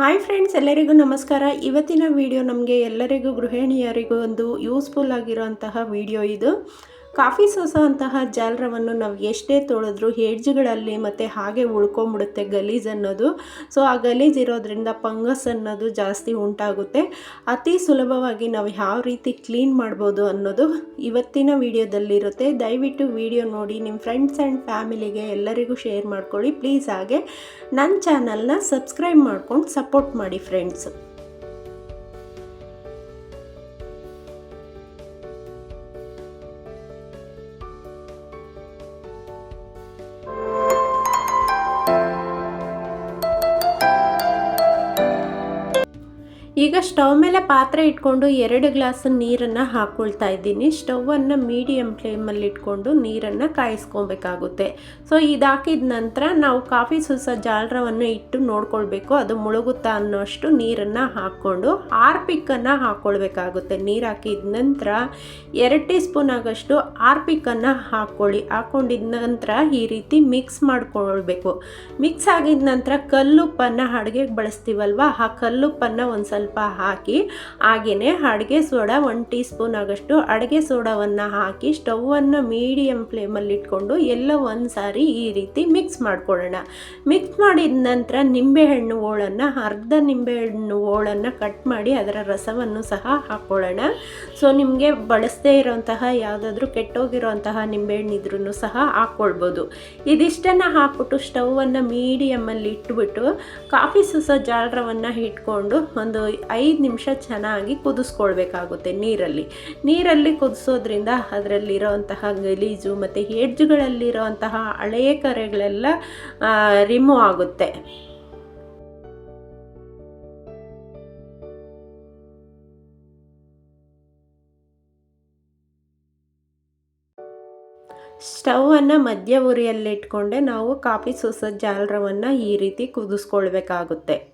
Hi friends ಎಲ್ಲರಿಗೂ ನಮಸ್ಕಾರ. ಇವತ್ತಿನ ವಿಡಿಯೋ ನಮಗೆ ಎಲ್ಲರಿಗೂ ಗೃಹಿಣಿಯರಿಗೂ ಒಂದು ಯೂಸ್ಫುಲ್ ಆಗಿರುವಂತಹ ವಿಡಿಯೋ ಇದು. ಕಾಫಿ ಸೋಸೋಂತಹ ಜಾಲರವನ್ನು ನಾವು ಎಷ್ಟೇ ತೊಳೆದ್ರೂ ಹೆಡ್ಜ್ಗಳಲ್ಲಿ ಮತ್ತು ಹಾಗೆ ಉಳ್ಕೊಂಬಿಡುತ್ತೆ ಗಲೀಜ್ ಅನ್ನೋದು. ಸೊ ಆ ಗಲೀಜ್ ಇರೋದ್ರಿಂದ ಫಂಗಸ್ ಅನ್ನೋದು ಜಾಸ್ತಿ ಉಂಟಾಗುತ್ತೆ. ಅತಿ ಸುಲಭವಾಗಿ ನಾವು ಯಾವ ರೀತಿ ಕ್ಲೀನ್ ಮಾಡ್ಬೋದು ಅನ್ನೋದು ಇವತ್ತಿನ ವಿಡಿಯೋದಲ್ಲಿರುತ್ತೆ. ದಯವಿಟ್ಟು ವಿಡಿಯೋ ನೋಡಿ, ನಿಮ್ಮ ಫ್ರೆಂಡ್ಸ್ ಆ್ಯಂಡ್ ಫ್ಯಾಮಿಲಿಗೆ ಎಲ್ಲರಿಗೂ ಶೇರ್ ಮಾಡ್ಕೊಳ್ಳಿ. ಪ್ಲೀಸ್ ಹಾಗೆ ನನ್ನ ಚಾನಲ್ನ ಸಬ್ಸ್ಕ್ರೈಬ್ ಮಾಡ್ಕೊಂಡು ಸಪೋರ್ಟ್ ಮಾಡಿ ಫ್ರೆಂಡ್ಸ್ ಈಗ ಸ್ಟವ್ ಮೇಲೆ ಪಾತ್ರೆ ಇಟ್ಕೊಂಡು ಎರಡು ಗ್ಲಾಸ್ ನೀರನ್ನು ಹಾಕ್ಕೊಳ್ತಾ ಇದ್ದೀನಿ. ಸ್ಟವನ್ನು ಮೀಡಿಯಮ್ ಫ್ಲೇಮಲ್ಲಿ ಇಟ್ಕೊಂಡು ನೀರನ್ನು ಕಾಯಿಸ್ಕೊಬೇಕಾಗುತ್ತೆ. ಸೊ, ಇದಾಕಿದ ನಂತರ ನಾವು ಕಾಫಿ ಸುಸ ಜಾಲರವನ್ನು ಇಟ್ಟು ನೋಡ್ಕೊಳ್ಬೇಕು. ಅದು ಮುಳುಗುತ್ತಾ ಅನ್ನೋಷ್ಟು ನೀರನ್ನು ಹಾಕ್ಕೊಂಡು ಆರ್ಪಿಕ್ಕನ್ನು ಹಾಕ್ಕೊಳ್ಬೇಕಾಗುತ್ತೆ ನೀರು ಹಾಕಿದ ನಂತರ ಎರಡು ಟೀ ಸ್ಪೂನ್ ಆಗೋಷ್ಟು ಆರ್ಪಿಕ್ಕನ್ನು ಹಾಕ್ಕೊಳ್ಳಿ. ಹಾಕ್ಕೊಂಡಿದ ನಂತರ ಈ ರೀತಿ ಮಿಕ್ಸ್ ಮಾಡ್ಕೊಳ್ಬೇಕು. ಮಿಕ್ಸ್ ಆಗಿದ ನಂತರ ಕಲ್ಲುಪ್ಪನ್ನು ಅಡುಗೆಗೆ ಬಳಸ್ತೀವಲ್ವ? ಆ ಕಲ್ಲುಪ್ಪನ್ನು ಒಂದು ಸ್ವಲ್ಪ ಹಾಕಿ ಹಾಗೆಯೇ ಅಡುಗೆ ಸೋಡಾ ಒಂದು ಟೀ ಸ್ಪೂನ್ ಆಗಷ್ಟು ಅಡುಗೆ ಸೋಡಾವನ್ನು ಹಾಕಿ ಸ್ಟವನ್ನು ಮೀಡಿಯಮ್ ಫ್ಲೇಮಲ್ಲಿ ಇಟ್ಕೊಂಡು ಎಲ್ಲ ಒಂದು ಸಾರಿ ಈ ರೀತಿ ಮಿಕ್ಸ್ ಮಾಡ್ಕೊಳ್ಳೋಣ. ಮಿಕ್ಸ್ ಮಾಡಿದ ನಂತರ ನಿಂಬೆಹಣ್ಣು ಹೋಳನ್ನು ಅರ್ಧ ನಿಂಬೆಹಣ್ಣು ಹೋಳನ್ನು ಕಟ್ ಮಾಡಿ ಅದರ ರಸವನ್ನು ಸಹ ಹಾಕ್ಕೊಳ್ಳೋಣ ಸೊ ನಿಮಗೆ ಬಳಸದೇ ಇರೋಂತಹ ಯಾವುದಾದ್ರೂ ಕೆಟ್ಟೋಗಿರೋಂತಹ ನಿಂಬೆಹಣ್ಣು ಇದ್ರೂ ಸಹ ಹಾಕ್ಕೊಳ್ಬೋದು ಇದಿಷ್ಟನ್ನು ಹಾಕ್ಬಿಟ್ಟು ಸ್ಟವನ್ನು ಮೀಡಿಯಮಲ್ಲಿ ಇಟ್ಬಿಟ್ಟು, ಕಾಫಿ ಸುಸ ಜಾಲರವನ್ನು ಇಟ್ಕೊಂಡು ಒಂದು ಐದು ನಿಮಿಷ ಚೆನ್ನಾಗಿ ಕುದಿಸ್ಕೊಳ್ಬೇಕಾಗುತ್ತೆ ನೀರಲ್ಲಿ. ನೀರಲ್ಲಿ ಕುದಿಸೋದ್ರಿಂದ ಅದರಲ್ಲಿರೋಂತಹ ಗಲೀಜು ಮತ್ತು ಹೆಡ್ಜುಗಳಲ್ಲಿರೋಂತಹ ಹಳೆಯ ಕರೆಗಳೆಲ್ಲ ರಿಮೂವ್ ಆಗುತ್ತೆ. ಸ್ಟವನ್ನು ಮಧ್ಯ ಉರಿಯಲ್ಲಿಟ್ಕೊಂಡೆ ನಾವು ಕಾಫಿ ಸೋಸದ ಜಾಲರವನ್ನು ಈ ರೀತಿ ಕುದಿಸ್ಕೊಳ್ಬೇಕಾಗುತ್ತೆ.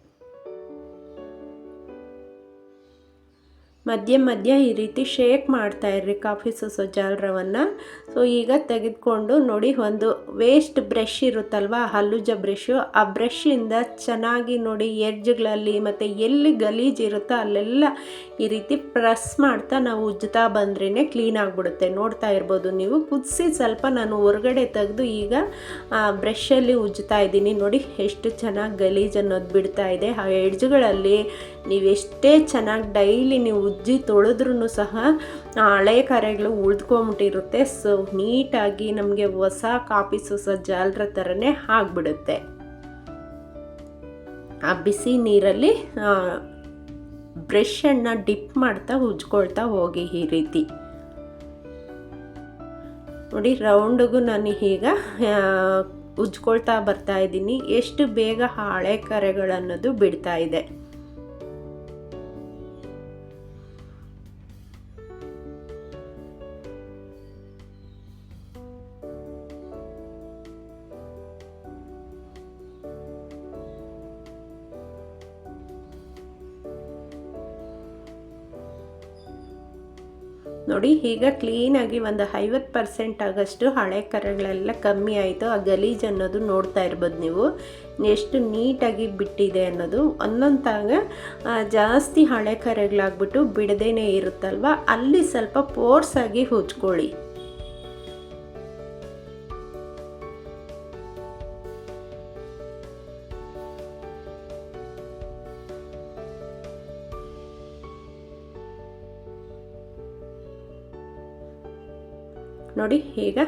ಮಧ್ಯ ಮಧ್ಯ ಈ ರೀತಿ ಶೇಕ್ ಮಾಡ್ತಾ ಇರ್ರಿ ಕಾಫಿ ಸೊಸೊ ಜಾಲರವನ್ನು. ಸೊ ಈಗ ತೆಗೆದುಕೊಂಡು ನೋಡಿ ಒಂದು ವೇಸ್ಟ್ ಬ್ರಷ್ ಇರುತ್ತಲ್ವ, ಹಲ್ಲುಜ ಬ್ರಷ್ಷು ಆ ಬ್ರಷ್ಷಿಂದ ಚೆನ್ನಾಗಿ ನೋಡಿ ಎಡ್ಜ್ಗಳಲ್ಲಿ ಮತ್ತು ಎಲ್ಲಿ ಗಲೀಜು ಇರುತ್ತೋ ಅಲ್ಲೆಲ್ಲ ಈ ರೀತಿ ಪ್ರೆಸ್ ಮಾಡ್ತಾ ನಾವು ಉಜ್ಜುತ್ತಾ ಬಂದ್ರೇ ಕ್ಲೀನ್ ಆಗಿಬಿಡುತ್ತೆ. ನೋಡ್ತಾ ಇರ್ಬೋದು ನೀವು. ಕುದಿಸಿ ಸ್ವಲ್ಪ ನಾನು ಹೊರಗಡೆ ತೆಗೆದು ಈಗ ಬ್ರಷಲ್ಲಿ ಉಜ್ಜುತ್ತಾ ಇದ್ದೀನಿ. ನೋಡಿ ಎಷ್ಟು ಚೆನ್ನಾಗಿ ಗಲೀಜು ಅನ್ನೋದು ಬಿಡ್ತಾ ಇದೆ. ಆ ಎಡ್ಜ್ಗಳಲ್ಲಿ ನೀವೆಷ್ಟೇ ಚೆನ್ನಾಗಿ ಡೈಲಿ ನೀವು ಉಜ್ಜಿ ತೊಳೆದ್ರೂ ಸಹ ಹಳೆ ಕರೆಗಳು ಉಳಿದ್ಕೊಂಬಿಟ್ಟಿರುತ್ತೆ. ಸೊ ನೀಟಾಗಿ ನಮಗೆ ಹೊಸ ಕಾಫಿ ಸೊಸ ಜಾಲರ ಥರನೇ ಆಗಿಬಿಡುತ್ತೆ. ಆ ಬಿಸಿ ನೀರಲ್ಲಿ ಬ್ರಷನ್ನು ಡಿಪ್ ಮಾಡ್ತಾ ಉಜ್ಕೊಳ್ತಾ ಹೋಗಿ ಈ ರೀತಿ. ನೋಡಿ, ರೌಂಡಿಗೂ ನಾನು ಈಗ ಉಜ್ಕೊಳ್ತಾ ಬರ್ತಾ ಇದ್ದೀನಿ. ಎಷ್ಟು ಬೇಗ ಹಳೆ ಕರೆಗಳನ್ನೋದು ಬಿಡ್ತಾ ಇದೆ. ನೋಡಿ, ಈಗ ಕ್ಲೀನಾಗಿ ಒಂದು ಐವತ್ತು ಪರ್ಸೆಂಟ್ ಆಗಷ್ಟು ಹಳೆ ಕರೆಗಳೆಲ್ಲ ಕಮ್ಮಿ ಆಯಿತು. ಆ ಗಲೀಜ್ ಅನ್ನೋದು ನೋಡ್ತಾ ಇರ್ಬೋದು ನೀವು. ಎಷ್ಟು ನೀಟಾಗಿ ಬಿಟ್ಟಿದೆ ಅನ್ನೋದು. ಒಂದೊಂದಾಗ ಜಾಸ್ತಿ ಹಳೆ ಕರೆಗಳಾಗ್ಬಿಟ್ಟು ಬಿಡದೇನೆ ಇರುತ್ತಲ್ವ? ಅಲ್ಲಿ ಸ್ವಲ್ಪ ಪೋರ್ಸಾಗಿ ಹುಚ್ಕೊಳ್ಳಿ. ನೋಡಿ, ಈಗ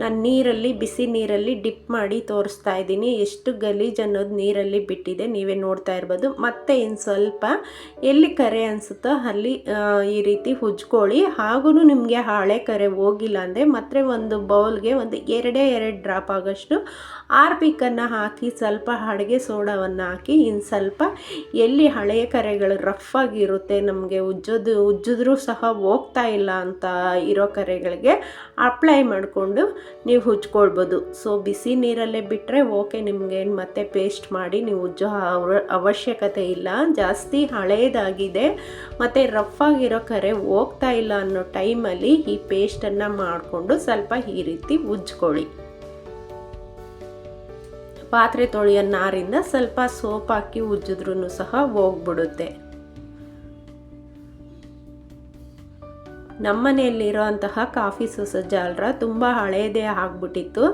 ನಾನು ನೀರಲ್ಲಿ, ಬಿಸಿ ನೀರಲ್ಲಿ ಡಿಪ್ ಮಾಡಿ ತೋರಿಸ್ತಾ ಇದ್ದೀನಿ. ಎಷ್ಟು ಗಲೀಜ್ ಅನ್ನೋದು ನೀರಲ್ಲಿ ಬಿಟ್ಟಿದೆ, ನೀವೇ ನೋಡ್ತಾ ಇರ್ಬೋದು. ಮತ್ತೆ ಇನ್ನು ಸ್ವಲ್ಪ ಎಲ್ಲಿ ಕರೆ ಅನಿಸುತ್ತೋ ಅಲ್ಲಿ ಈ ರೀತಿ ಉಜ್ಕೊಳ್ಳಿ ಹಾಗೂ ನಿಮಗೆ ಹಳೆ ಕರೆ ಹೋಗಿಲ್ಲ ಅಂದರೆ ಮತ್ತೆ ಒಂದು ಬೌಲ್ಗೆ ಒಂದು ಎರಡೇ ಎರಡು ಡ್ರಾಪ್ ಆಗೋಷ್ಟು ಆರ್ಪಿಕನ್ನು ಹಾಕಿ, ಸ್ವಲ್ಪ ಅಡುಗೆ ಸೋಡಾವನ್ನು ಹಾಕಿ ಇನ್ನು ಸ್ವಲ್ಪ ಎಲ್ಲಿ ಹಳೆಯ ಕರೆಗಳು ರಫ್ ಆಗಿರುತ್ತೆ, ನಮಗೆ ಉಜ್ಜೋದು, ಉಜ್ಜಿದ್ರೂ ಸಹ ಹೋಗ್ತಾ ಇಲ್ಲ ಅಂತ ಇರೋ ಕರೆಗಳಿಗೆ ಅಪ್ಲೈ ಮಾಡಿಕೊಂಡು ನೀವು ಉಜ್ಕೊಳ್ಬೋದು ಸೊ ಬಿಸಿ ನೀರಲ್ಲೇ ಬಿಟ್ಟರೆ ಓಕೆ ನಿಮಗೇನು ಮತ್ತೆ ಪೇಸ್ಟ್ ಮಾಡಿ ನೀವು ಉಜ್ಜೋ ಅವಶ್ಯಕತೆ ಇಲ್ಲ. ಜಾಸ್ತಿ ಹಳೇದಾಗಿದೆ. ಮತ್ತು ರಫ್ ಆಗಿರೋ ಕರೆ ಹೋಗ್ತಾ ಇಲ್ಲ ಅನ್ನೋ ಟೈಮಲ್ಲಿ ಈ ಪೇಸ್ಟನ್ನು ಮಾಡಿಕೊಂಡು ಸ್ವಲ್ಪ ಈ ರೀತಿ ಉಜ್ಕೊಳ್ಳಿ. ಪಾತ್ರೆ ತೊಳೆಯೋ ನಾರಿಂದ ಸ್ವಲ್ಪ ಸೋಪ್ ಹಾಕಿ ಉಜ್ಜಿದ್ರೂ ಸಹ ಹೋಗ್ಬಿಡುತ್ತೆ. ನಮ್ಮನೆಯಲ್ಲಿರೋ ಅಂತಹ ಕಾಫಿ ಸೊಸ ಜಾಲರ ತುಂಬ ಹಳೆಯದೇ ಆಗ್ಬಿಟ್ಟಿತ್ತು.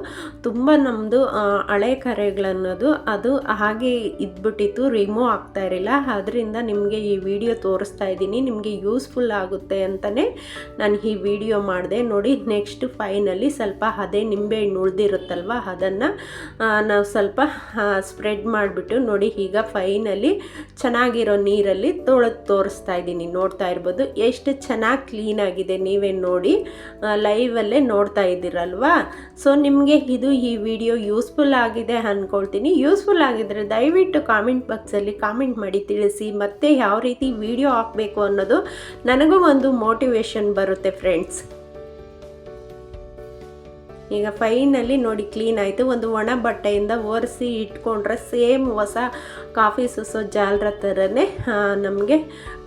ತುಂಬ ನಮ್ಮದು ಹಳೆ ಕರೆಗಳನ್ನೋದು ಅದು ಹಾಗೆ ಇದ್ಬಿಟ್ಟಿತ್ತು ರಿಮೂವ್ ಆಗ್ತಾ ಇರಲಿಲ್ಲ. ಅದರಿಂದ ನಿಮಗೆ ಈ ವಿಡಿಯೋ ತೋರಿಸ್ತಾ ಇದ್ದೀನಿ. ನಿಮಗೆ ಯೂಸ್ಫುಲ್ ಆಗುತ್ತೆ ಅಂತಲೇ ನಾನು ಈ ವಿಡಿಯೋ ಮಾಡಿದೆ. ನೋಡಿ ನೆಕ್ಸ್ಟ್ ಫೈನಲ್ಲಿ ಸ್ವಲ್ಪ ಅದೇ ನಿಂಬೆಹಣ್ಣು ಉಳಿದಿರುತ್ತಲ್ವ, ಅದನ್ನು ನಾವು ಸ್ವಲ್ಪ ಸ್ಪ್ರೆಡ್ ಮಾಡಿಬಿಟ್ಟು ನೋಡಿ, ಈಗ ಫೈನಲ್ಲಿ ಚೆನ್ನಾಗಿರೋ ನೀರಲ್ಲಿ ತೊಳೆದು ತೋರಿಸ್ತಾ ಇದ್ದೀನಿ. ನೋಡ್ತಾ ಇರ್ಬೋದು, ಎಷ್ಟು ಚೆನ್ನಾಗಿ ಕ್ಲೀನಾಗಿ ಆಗಿದೆ ನೀವೇ ನೋಡಿ ಲೈವಲ್ಲೇ ನೋಡ್ತಾ ಇದ್ದೀರಲ್ವಾ? ಸೊ ನಿಮಗೆ ಇದು ಈ ವಿಡಿಯೋ ಯೂಸ್ಫುಲ್ ಆಗಿದೆ ಅಂದ್ಕೊಳ್ತೀನಿ ಯೂಸ್ಫುಲ್ ಆಗಿದ್ದರೆ ದಯವಿಟ್ಟು ಕಾಮೆಂಟ್ ಬಾಕ್ಸಲ್ಲಿ ಕಾಮೆಂಟ್ ಮಾಡಿ, ತಿಳಿಸಿ, ಮತ್ತೆ ಯಾವ ರೀತಿ ವಿಡಿಯೋ ಹಾಕಬೇಕು ಅನ್ನೋದು ನನಗೂ ಒಂದು ಮೋಟಿವೇಶನ್ ಬರುತ್ತೆ ಫ್ರೆಂಡ್ಸ್ ಈಗ ಫೈನಲ್ಲಿ ನೋಡಿ ಕ್ಲೀನ್ ಆಯಿತು. ಒಂದು ಒಣ ಬಟ್ಟೆಯಿಂದ ಒರೆಸಿ ಇಟ್ಕೊಂಡ್ರೆ ಸೇಮ್ ಹೊಸ ಕಾಫಿ ಸುಸೋ ಜಾಲರ ಥರನೇ ನಮಗೆ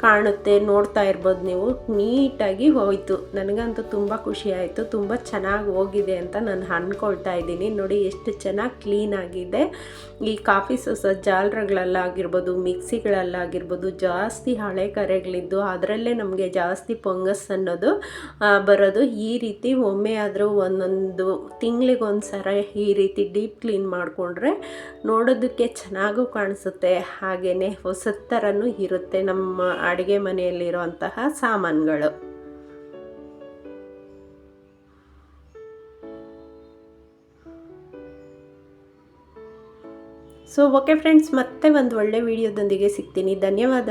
ಕಾಣುತ್ತೆ. ನೋಡ್ತಾ ಇರ್ಬೋದು ನೀವು. ನೀಟಾಗಿ ಹೋಯಿತು. ನನಗಂತೂ ತುಂಬ ಖುಷಿ ಆಯಿತು. ತುಂಬ ಚೆನ್ನಾಗಿ ಹೋಗಿದೆ ಅಂತ ನಾನು ಅಂದ್ಕೊಳ್ತಾ ಇದ್ದೀನಿ. ನೋಡಿ, ಎಷ್ಟು ಚೆನ್ನಾಗಿ ಕ್ಲೀನ್ ಆಗಿದೆ. ಈ ಕಾಫಿ ಸುಸೋ ಜಾಲರಗಳಲ್ಲಾಗಿರ್ಬೋದು, ಮಿಕ್ಸಿಗಳಲ್ಲಾಗಿರ್ಬೋದು, ಜಾಸ್ತಿ ಹಳೆ ಕರೆಗಳಿದ್ದು, ಅದರಲ್ಲೇ ನಮಗೆ ಜಾಸ್ತಿ ಪೊಂಗಸ್ ಅನ್ನೋದು ಬರೋದು. ಈ ರೀತಿ ಒಮ್ಮೆ ಆದರೂ ಒಂದೊಂದು ಸರ ಈ ರೀತಿ ಡೀಪ್ ಕ್ಲೀನ್ ಮಾಡಿಕೊಂಡ್ರೆ ನೋಡೋದಕ್ಕೆ ಚೆನ್ನಾಗೂ ಕಾಣಿಸುತ್ತೆ. ಹಾಗೆಯೇ ಹೊಸ ಥರನೂ ಇರುತ್ತೆ ನಮ್ಮ ಅಡುಗೆ ಮನೆಯಲ್ಲಿರುವಂತಹ ಸಾಮಾನುಗಳು. ಸೊ ಓಕೆ ಫ್ರೆಂಡ್ಸ್ ಮತ್ತೆ ಒಂದು ಒಳ್ಳೆ ವಿಡಿಯೋದೊಂದಿಗೆ ಸಿಗ್ತೀನಿ. ಧನ್ಯವಾದ.